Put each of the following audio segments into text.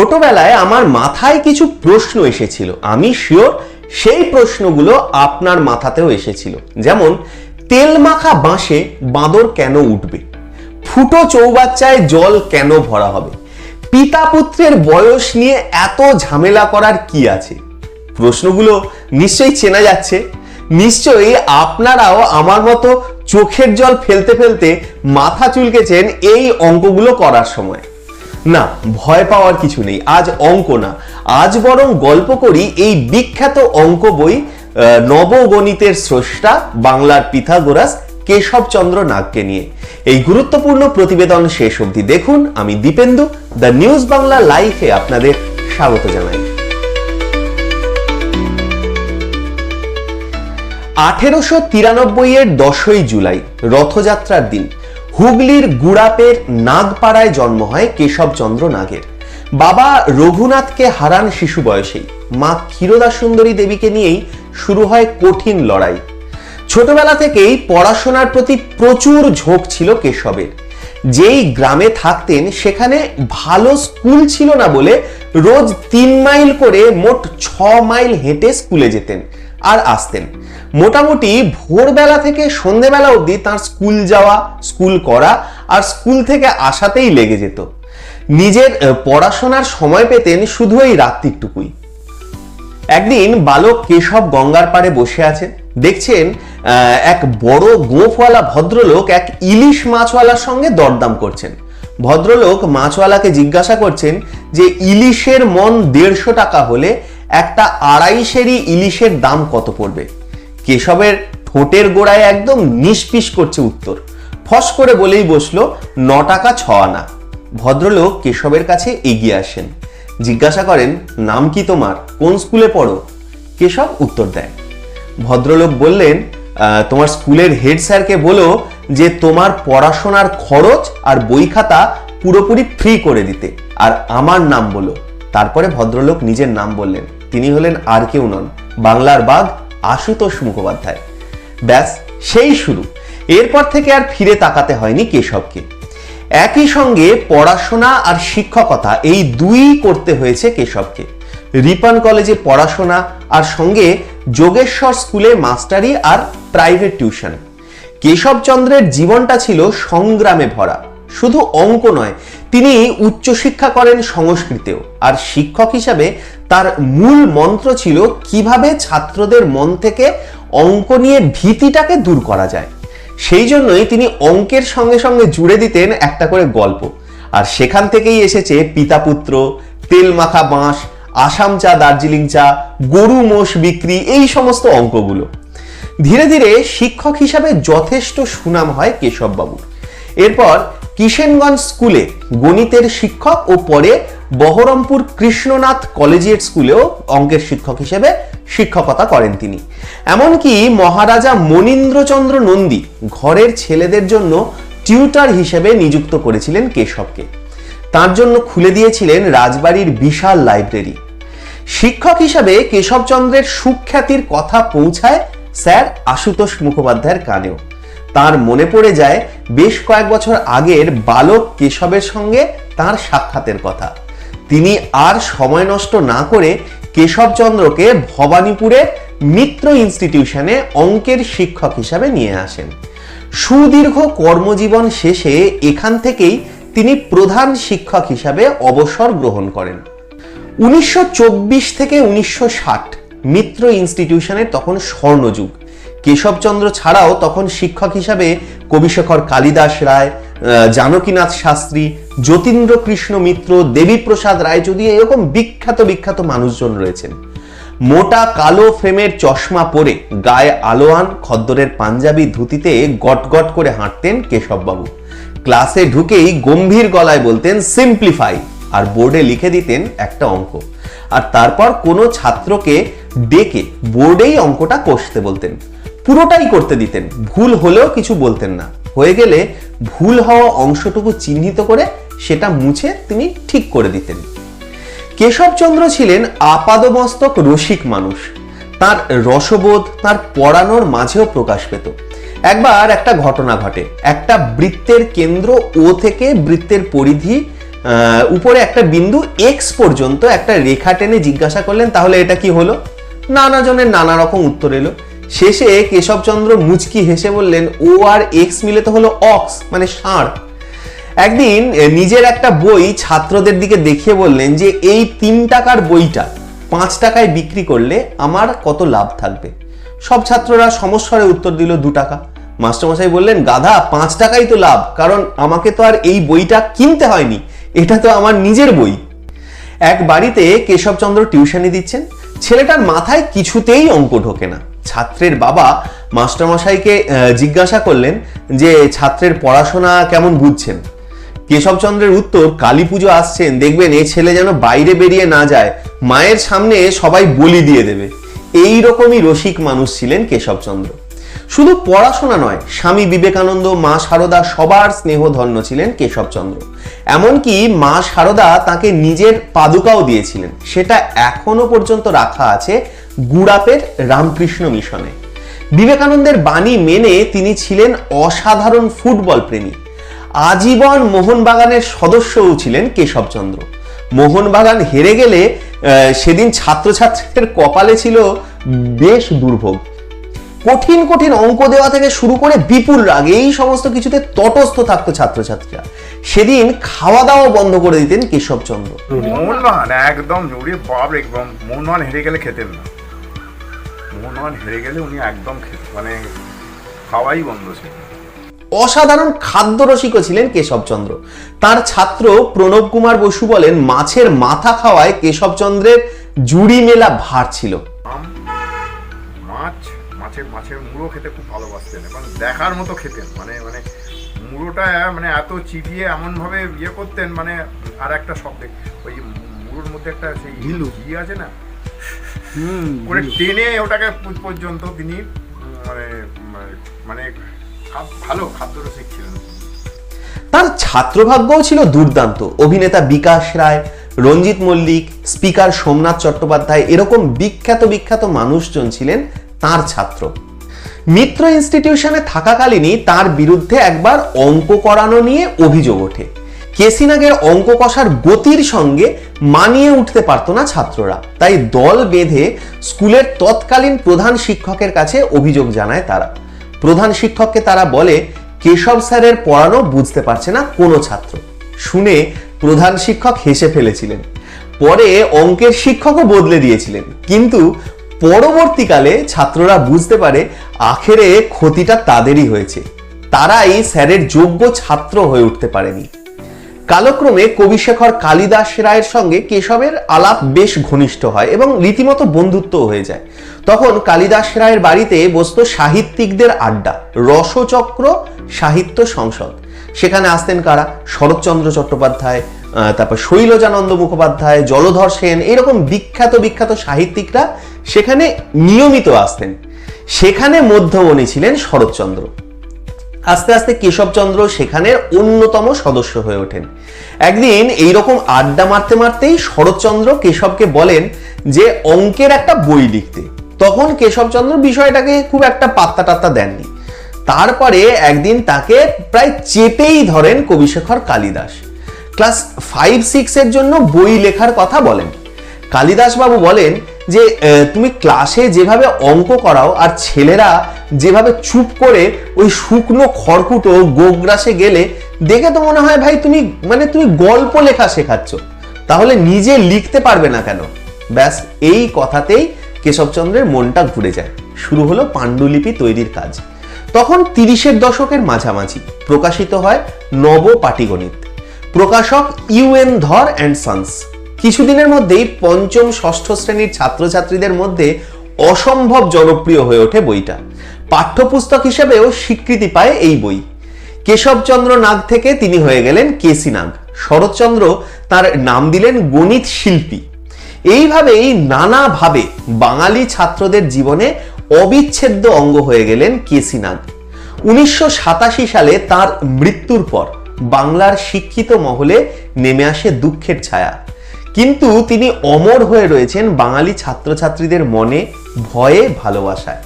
ছোটবেলায় আমার মাথায় কিছু প্রশ্ন এসেছিল। আমি শিওর সেই প্রশ্নগুলো আপনার মাথাতেও এসেছিল। যেমন, তেল মাখা বাঁশে বাঁদর কেন উঠবে? ফুটো চৌবাচ্চায় জল কেন ভরা হবে? পিতা পুত্রের বয়স নিয়ে এত ঝামেলা করার কি আছে? প্রশ্নগুলো নিশ্চয়ই চেনা যাচ্ছে। নিশ্চয়ই আপনারাও আমার মতো চোখের জল ফেলতে ফেলতে মাথা চুলকেছেন এই অঙ্কগুলো করার সময়। না, ভয় পাওয়ার কিছু নেই, আজ অঙ্ক না। আজ বরং গল্প করি এই বিখ্যাত অঙ্ক বই নবগণিতের স্রষ্টা বাংলার পিথাগোরাস কেশবচন্দ্র নাগকে নিয়ে। এই গুরুত্বপূর্ণ প্রতিবেদন শেষ অবধি দেখুন। আমি দীপেন্দু, দ্য নিউজ বাংলা লাইফে আপনাদের স্বাগত জানাই। আঠেরোশো তিরানব্বই এর দশই জুলাই, রথযাত্রার দিন। হুগলির গুড়াপের নাগপাড়ায় জন্ম হয় কেশবচন্দ্র নাগের। বাবা রঘুনাথকে হারান শিশু বয়সেই। মা ক্ষীরদা সুন্দরী দেবীকে নিয়েই শুরু হয় কঠিন লড়াই। ছোটবেলা থেকেই পড়াশোনার প্রতি প্রচুর ঝোঁক ছিল কেশবের। যেই গ্রামে থাকতেন, সেখানে ভালো স্কুল ছিল না বলে রোজ তিন মাইল করে মোট ছ মাইল হেঁটে স্কুলে যেতেন আর আসতেন। মোটামুটি ভোরবেলা থেকে সন্ধেবেলা অবধি তার স্কুল যাওয়া, স্কুল করা আর স্কুল থেকে আসাতেই লেগে যেত। নিজের পড়াশোনার সময় পেতেন শুধু এই রাত্রিটুকুই। একদিন বালক কেশব গঙ্গার পাড়ে বসে আছেন দেখছেন এক বড় গোঁফওয়ালা ভদ্রলোক এক ইলিশ মাছওয়ালার সঙ্গে দরদাম করছেন। ভদ্রলোক মাছওয়ালাকে জিজ্ঞাসা করছেন যে ইলিশের মন দেড়শো টাকা হলে একটা আড়াইশেরই ইলিশের দাম কত পড়বে? কেশবের ঠোঁটের গোড়ায় একদম নিষ্পিস করছে উত্তর। ফস করে বলেই বসল ন টাকা ছ আনা। ভদ্রলোক কেশবের কাছে এগিয়ে আসেন। জিজ্ঞাসা করেন নাম কি তোমার? কোন স্কুলে পড়ো? কেশব উত্তর দেয় ভদ্রলোক বললেন "আহ, তোমার স্কুলের হেড স্যারকে বলো যে তোমার পড়াশোনার খরচ আর বই খাতা পুরোপুরি ফ্রি করে দিতে আর আমার নাম বলো। তারপরে ভদ্রলোক নিজের নাম বললেন। তিনি হলেন আর কেউ নন। বাংলার বাঘ আশুতোষ মুখোপাধ্যায়। ব্যাস, সেই শুরু। এরপর থেকে আর ফিরে তাকাতে হয়নি কেশবকে। একই সঙ্গে পড়াশোনা আর শিক্ষকতা এই দুই করতে হয়েছে কেশবকে। রিপান কলেজে পড়াশোনা আর সঙ্গে যোগেশ্বর স্কুলে মাস্টারি আর প্রাইভেট টিউশন। কেশবচন্দ্রের জীবনটা ছিল সংগ্রামে ভরা। শুধু অঙ্ক নয়, তিনি উচ্চশিক্ষা করেন সংস্কৃতেও। আর শিক্ষক হিসাবে তার মূল মন্ত্র ছিল কীভাবে ছাত্রদের মন থেকে অঙ্ক নিয়ে ভীতিটাকে দূর করা যায়। সেই জন্যই তিনি অঙ্কের সঙ্গে সঙ্গে জুড়ে দিতেন একটা করে গল্প। আর সেখান থেকেই এসেছে পিতাপুত্র তেল মাখা বাঁশ, আসাম চা, দার্জিলিং চা, গরু মোষ বিক্রি, এই সমস্ত অঙ্কগুলো। ধীরে ধীরে শিক্ষক হিসাবে যথেষ্ট সুনাম হয় কেশববাবুর। এরপর কিষেনগঞ্জ স্কুলে গণিতের শিক্ষক ও পরে বহরমপুর কৃষ্ণনাথ কলেজিয়েট স্কুলেও অঙ্কের শিক্ষক হিসেবে শিক্ষকতা করেন তিনি। এমনকি মহারাজা মনীন্দ্রচন্দ্র নন্দী ঘরের ছেলেদের জন্য টিউটার হিসেবে নিযুক্ত করেছিলেন কেশবকে। তার জন্য খুলে দিয়েছিলেন রাজবাড়ির বিশাল লাইব্রেরি। শিক্ষক হিসাবে কেশবচন্দ্রের সুখ্যাতির কথা পৌঁছায় স্যার আশুতোষ মুখোপাধ্যায়ের কানেও। তার মনে পড়ে যায় বেশ কয়েক বছর আগের বালক কেশবের সঙ্গে তার সাক্ষাতের কথা। তিনি আর সময় নষ্ট না করে কেশবচন্দ্রকে ভবানীপুরের মিত্র ইনস্টিটিউশনে অঙ্কের শিক্ষক হিসাবে নিয়ে আসেন। সুদীর্ঘ কর্মজীবন শেষে এখান থেকেই তিনি প্রধান শিক্ষক হিসাবে অবসর গ্রহণ করেন। উনিশশো চব্বিশ থেকে উনিশশো ষাট মিত্র ইনস্টিটিউশনের তখন স্বর্ণযুগ। কেশবচন্দ্র ছাড়াও তখন শিক্ষক হিসাবে কবিশেখর কালিদাস রায় জানকীনাথ শাস্ত্রী যতীন্দ্র কৃষ্ণ মিত্র, দেবীপ্রসাদ রায়চৌধুরী এরকম বিখ্যাত বিখ্যাত মানুষজন রয়েছেন। মোটা কালো ফ্রেমের চশমা পরে গায়ে আলোয়ান, খদ্দরের পাঞ্জাবি ধুতিতে গট গট করে হাঁটতেন কেশববাবু। ক্লাসে ঢুকেই গম্ভীর গলায় বলতেন, সিম্পলিফাই আর বোর্ডে লিখে দিতেন একটা অঙ্ক। আর তারপর কোনো ছাত্রকে ডেকে বোর্ডেই অঙ্কটা কষতে বলতেন। পুরোটাই করতে দিতেন। ভুল হলেও কিছু বলতেন না। হয়ে গেলে ভুল হওয়া অংশটুকু চিহ্নিত করে সেটা মুছে তিনি ঠিক করে দিতেন। কেশবচন্দ্র ছিলেন আপাদমস্তক রসিক মানুষ। তার রসবোধ, তার পড়ানোর মাঝেও প্রকাশ পেত। একবার একটা ঘটনা ঘটে। একটা বৃত্তের কেন্দ্র ও থেকে বৃত্তের পরিধি উপরে একটা বিন্দু এক্স পর্যন্ত একটা রেখা টেনে জিজ্ঞাসা করলেন, তাহলে এটা কি হলো? নানা জনের নানা রকম উত্তর এলো। শেষে কেশবচন্দ্র মুচকি হেসে বললেন, ও আর এক্স মিলে তো হলো অক্স মানে ষাঁড়। একদিন নিজের একটা বই ছাত্রদের দিকে দেখিয়ে বললেন যে, এই তিন টাকার বইটা পাঁচ টাকায় বিক্রি করলে আমার কত লাভ থাকবে? সব ছাত্ররা সমস্বরে উত্তর দিল, দু টাকা। মাস্টারমশাই বললেন, গাধা, পাঁচ টাকাই তো লাভ, কারণ আমাকে তো আর এই বইটা কিনতে হয়নি, এটা তো আমার নিজের বই। এক বাড়িতে কেশবচন্দ্র টিউশনি দিচ্ছেন, ছেলেটার মাথায় কিছুতেই অঙ্ক ঢোকে না। ছাত্রের বাবা মাস্টারমশাইকে জিজ্ঞাসা করলেন যে ছাত্রের পড়াশোনা কেমন বুঝছেন? কেশবচন্দ্রের উত্তর, কালী পুজো আসছেন, দেখবেন এই ছেলে যেন বাইরে বেরিয়ে না যায়, মায়ের সামনে সবাই বলি দিয়ে দেবে। এই রকমই রসিক মানুষ ছিলেন কেশবচন্দ্র। শুধু পড়াশোনা নয়, স্বামী বিবেকানন্দ, মা সারদা সবার স্নেহধন্য ছিলেন কেশবচন্দ্র। এমনকি মা সারদা তাকে নিজের পাদুকাও দিয়েছিলেন। সেটা এখনও পর্যন্ত রাখা আছে গুড়াপের রামকৃষ্ণ মিশনে। বিবেকানন্দের বাণী মেনে তিনি ছিলেন অসাধারণ ফুটবল প্রেমী। আজীবন মোহনবাগানের সদস্যও ছিলেন কেশবচন্দ্র। মোহনবাগান হেরে গেলে সেদিন ছাত্রছাত্রীদের কপালে ছিল বেশ দুর্ভোগ। কঠিন কঠিন অঙ্ক দেওয়া থেকে শুরু করে বিপুল রাগ এই সমস্ত কিছুতে তটস্থ থাকতো ছাত্রছাত্রীরা। সেদিন খাওয়া দাওয়া বন্ধ করে দিতেন কেশবচন্দ্র। একদম বাপ একদম। মোহনবাগান হেরে গেলে খেতেন না। মোহনবাগান হেরে গেলে উনি একদম মানে খাওয়াই বন্ধ ছিল। অসাধারণ খাদ্যরসিকও ছিলেন কেশবচন্দ্র। তার ছাত্র প্রণব কুমার বসু বলেন মাছের মাথা খাওয়ায় কেশবচন্দ্রের জুড়ি মেলা ভার ছিল। মাছের মাছের মুড়ো খেতে খুব ভালোবাসতেন এবং দেখার মতো খেতেন। মানে মানে মুড়োটা মানে এত চিবিয়ে এমনভাবে ইয়ে করতেন মানে আর একটা শব্দ ওই মুড়োর মধ্যে একটা সেই ঘিলু। ঘি আছে না? করে টেনে ওটাকে পর্যন্ত তিনি মানে মানে- ভালো খাদ্যরসিক ছিলেন তার ছাত্রভাগ্যও ছিল দুর্দান্ত। অভিনেতা বিকাশ রায় রঞ্জিত মল্লিক স্পিকার সোমনাথ চট্টোপাধ্যায় এরকম বিখ্যাত বিখ্যাত মানুষজন ছিলেন তার ছাত্র। মিত্র ইনস্টিটিউশনে থাকাকালীনই তার বিরুদ্ধে একবার অঙ্ক করানো নিয়ে অভিযোগ ওঠে। কেসিনাগের অঙ্ক কষার গতির সঙ্গে মানিয়ে উঠতে পারতো না ছাত্ররা। তাই দল বেঁধে স্কুলের তৎকালীন প্রধান শিক্ষকের কাছে অভিযোগ জানায় তারা। প্রধান শিক্ষককে তারা বলে, কেশব স্যারের পড়ানো বুঝতে পারছে না কোনো ছাত্র। শুনে প্রধান শিক্ষক হেসে ফেলেছিলেন। পরে অঙ্কের শিক্ষকও বদলে দিয়েছিলেন। কিন্তু পরবর্তীকালে ছাত্ররা বুঝতে পারে আখেরে ক্ষতিটা তাদেরই হয়েছে। তারাই স্যারের যোগ্য ছাত্র হয়ে উঠতে পারেনি। কালক্রমে কবিশেখর কালিদাস রায়ের সঙ্গে কেশবের আলাপ বেশ ঘনিষ্ঠ হয় এবং রীতিমতো বন্ধুত্ব হয়ে যায়। তখন কালিদাস রায়ের বাড়িতে বসত সাহিত্যিকদের আড্ডা, রসচক্র সাহিত্য সংসদ। সেখানে আসতেন কারা? শরৎচন্দ্র চট্টোপাধ্যায় তারপর শৈলজানন্দ মুখোপাধ্যায়, জলধর সেন, এরকম বিখ্যাত বিখ্যাত সাহিত্যিকরা সেখানে নিয়মিত আসতেন। সেখানে মধ্যমণি ছিলেন শরৎচন্দ্র। আস্তে আস্তে কেশবচন্দ্র সেখানের অন্যতম সদস্য হয়ে ওঠেন। একদিন এইরকম আড্ডা মারতে মারতেই শরৎচন্দ্র কেশবকে বলেন যে, অঙ্কের একটা বই লিখতে। তখন কেশবচন্দ্র বিষয়টাকে খুব একটা পাত্তা টাত্তা দেননি। তারপরে একদিন তাকে প্রায় চেপেই ধরেন কবিশেখর কালিদাস। ক্লাস ফাইভ সিক্সের জন্য বই লেখার কথা বলেন। কালিদাস বাবু বলেন যে তুমি ক্লাসে যেভাবে অঙ্ক করাও আর ছেলেরা যেভাবে চুপ করে ওই শুকনো খড়কুটো গোগ্রাসে গেলে, দেখে তো মনে হয় ভাই তুমি মানে তুমি গল্প লেখা শেখাচ্ছ। তাহলে নিজে লিখতে পারবে না কেন? ব্যাস, এই কথাতেই কেশবচন্দ্রের মনটা ঘুরে যায়। শুরু হলো পাণ্ডুলিপি তৈরির কাজ। তখন তিরিশের দশকের মাঝামাঝি, প্রকাশিত হয় নব পাটিগণিত প্রকাশক ইউএন ধর অ্যান্ড সন্স। কিছুদিনের মধ্যেই পঞ্চম, ষষ্ঠ শ্রেণির ছাত্রছাত্রীদের মধ্যে অসম্ভব জনপ্রিয় হয়ে ওঠে বইটা। পাঠ্যপুস্তক হিসেবেও স্বীকৃতি পায় এই বই। কেশবচন্দ্র নাগ থেকে তিনি হয়ে গেলেন কেসি নাগ। শরৎচন্দ্র তার নাম দিলেন গণিত শিল্পী। এইভাবেই নানাভাবে বাঙালি ছাত্রদের জীবনে অবিচ্ছেদ্য অঙ্গ হয়ে গেলেন কেসি নাগ। উনিশশো সাতাশি সালে তার মৃত্যুর পর বাংলার শিক্ষিত মহলে নেমে আসে দুঃখের ছায়া। কিন্তু তিনি অমর হয়ে রয়েছেন বাঙালি ছাত্রছাত্রীদের মনে, ভয়ে, ভালোবাসায়।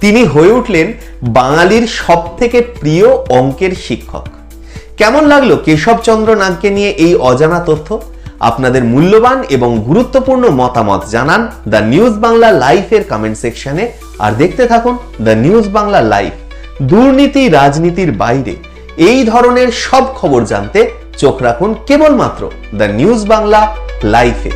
তিনি হয়ে উঠলেন বাঙালির সব থেকে প্রিয় অঙ্কের শিক্ষক। কেমন লাগল কেশবচন্দ্র নাগকে নিয়ে এই অজানা তথ্য? আপনাদের মূল্যবান এবং গুরুত্বপূর্ণ মতামত জানান দ্য নিউজ বাংলা লাইফের কমেন্ট সেকশনে আর দেখতে থাকুন দ্য নিউজ বাংলা লাইফ, দুর্নীতি রাজনীতির বাইরে। এই ধরনের সব খবর জানতে চোখ রাখুন কেবলমাত্র দ্য নিউজ বাংলা লাইফে